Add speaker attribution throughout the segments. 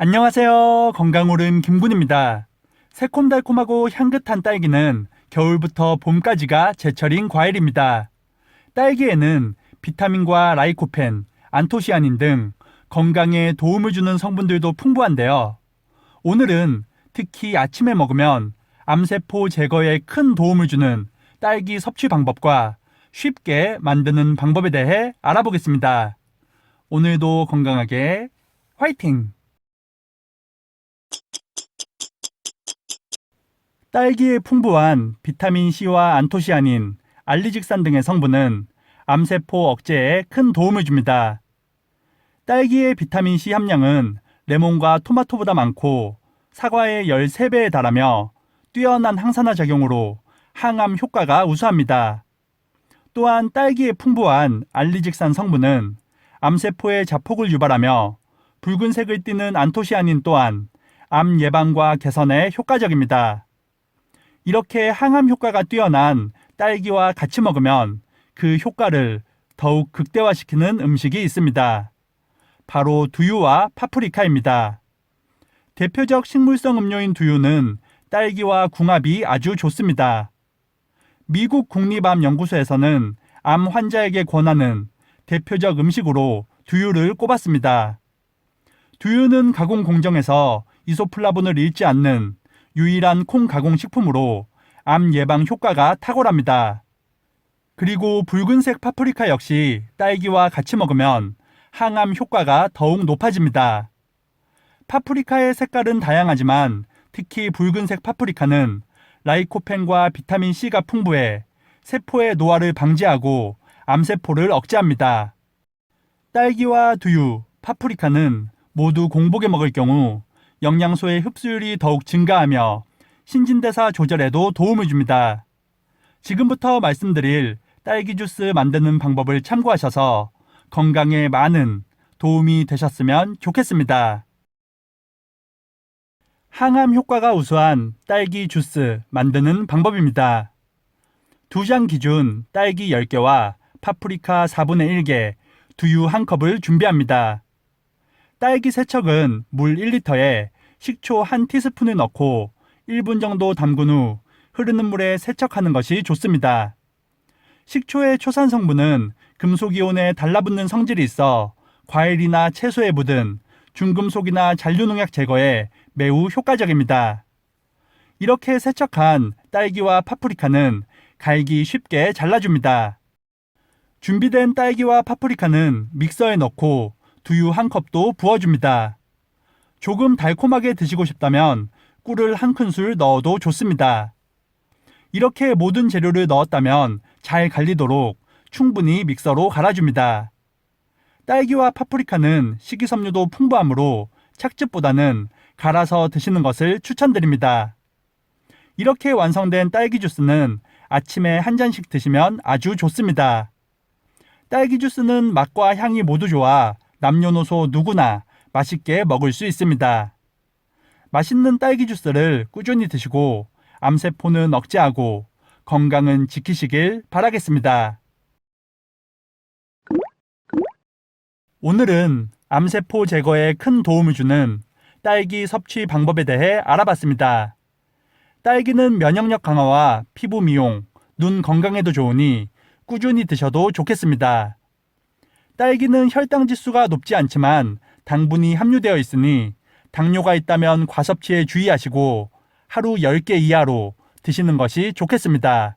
Speaker 1: 안녕하세요. 건강오름 김군입니다. 새콤달콤하고 향긋한 딸기는 겨울부터 봄까지가 제철인 과일입니다. 딸기에는 비타민과 라이코펜, 안토시아닌 등 건강에 도움을 주는 성분들도 풍부한데요. 오늘은 특히 아침에 먹으면 암세포 제거에 큰 도움을 주는 딸기 섭취 방법과 쉽게 만드는 방법에 대해 알아보겠습니다. 오늘도 건강하게 화이팅! 딸기에 풍부한 비타민C와 안토시아닌, 알리직산 등의 성분은 암세포 억제에 큰 도움을 줍니다. 딸기의 비타민C 함량은 레몬과 토마토보다 많고 사과의 13배에 달하며 뛰어난 항산화 작용으로 항암 효과가 우수합니다. 또한 딸기에 풍부한 알리직산 성분은 암세포의 자폭을 유발하며 붉은색을 띠는 안토시아닌 또한 암 예방과 개선에 효과적입니다. 이렇게 항암 효과가 뛰어난 딸기와 같이 먹으면 그 효과를 더욱 극대화시키는 음식이 있습니다. 바로 두유와 파프리카입니다. 대표적 식물성 음료인 두유는 딸기와 궁합이 아주 좋습니다. 미국 국립암 연구소에서는 암 환자에게 권하는 대표적 음식으로 두유를 꼽았습니다. 두유는 가공 공정에서 이소플라본을 잃지 않는 유일한 콩 가공 식품으로 암 예방 효과가 탁월합니다. 그리고 붉은색 파프리카 역시 딸기와 같이 먹으면 항암 효과가 더욱 높아집니다. 파프리카의 색깔은 다양하지만 특히 붉은색 파프리카는 라이코펜과 비타민 C가 풍부해 세포의 노화를 방지하고 암세포를 억제합니다. 딸기와 두유, 파프리카는 모두 공복에 먹을 경우 영양소의 흡수율이 더욱 증가하며 신진대사 조절에도 도움을 줍니다. 지금부터 말씀드릴 딸기 주스 만드는 방법을 참고하셔서 건강에 많은 도움이 되셨으면 좋겠습니다. 항암 효과가 우수한 딸기 주스 만드는 방법입니다. 두장 기준 딸기 10개와 파프리카 4분의 1개, 두유 1컵을 준비합니다. 딸기 세척은 물 1리터에 식초 1티스푼을 넣고 1분 정도 담근 후 흐르는 물에 세척하는 것이 좋습니다. 식초의 초산 성분은 금속이온에 달라붙는 성질이 있어 과일이나 채소에 묻은 중금속이나 잔류농약 제거에 매우 효과적입니다. 이렇게 세척한 딸기와 파프리카는 갈기 쉽게 잘라줍니다. 준비된 딸기와 파프리카는 믹서에 넣고 두유 한 컵도 부어줍니다. 조금 달콤하게 드시고 싶다면 꿀을 한 큰술 넣어도 좋습니다. 이렇게 모든 재료를 넣었다면 잘 갈리도록 충분히 믹서로 갈아줍니다. 딸기와 파프리카는 식이섬유도 풍부하므로 착즙보다는 갈아서 드시는 것을 추천드립니다. 이렇게 완성된 딸기 주스는 아침에 한 잔씩 드시면 아주 좋습니다. 딸기 주스는 맛과 향이 모두 좋아 남녀노소 누구나 맛있게 먹을 수 있습니다. 맛있는 딸기 주스를 꾸준히 드시고 암세포는 억제하고 건강은 지키시길 바라겠습니다. 오늘은 암세포 제거에 큰 도움을 주는 딸기 섭취 방법에 대해 알아봤습니다. 딸기는 면역력 강화와 피부 미용, 눈 건강에도 좋으니 꾸준히 드셔도 좋겠습니다. 딸기는 혈당 지수가 높지 않지만 당분이 함유되어 있으니 당뇨가 있다면 과섭취에 주의하시고 하루 10개 이하로 드시는 것이 좋겠습니다.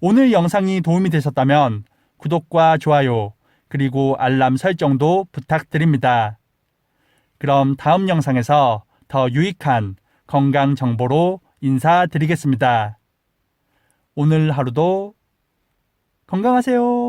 Speaker 1: 오늘 영상이 도움이 되셨다면 구독과 좋아요, 그리고 알람 설정도 부탁드립니다. 그럼 다음 영상에서 더 유익한 건강 정보로 인사드리겠습니다. 오늘 하루도 건강하세요.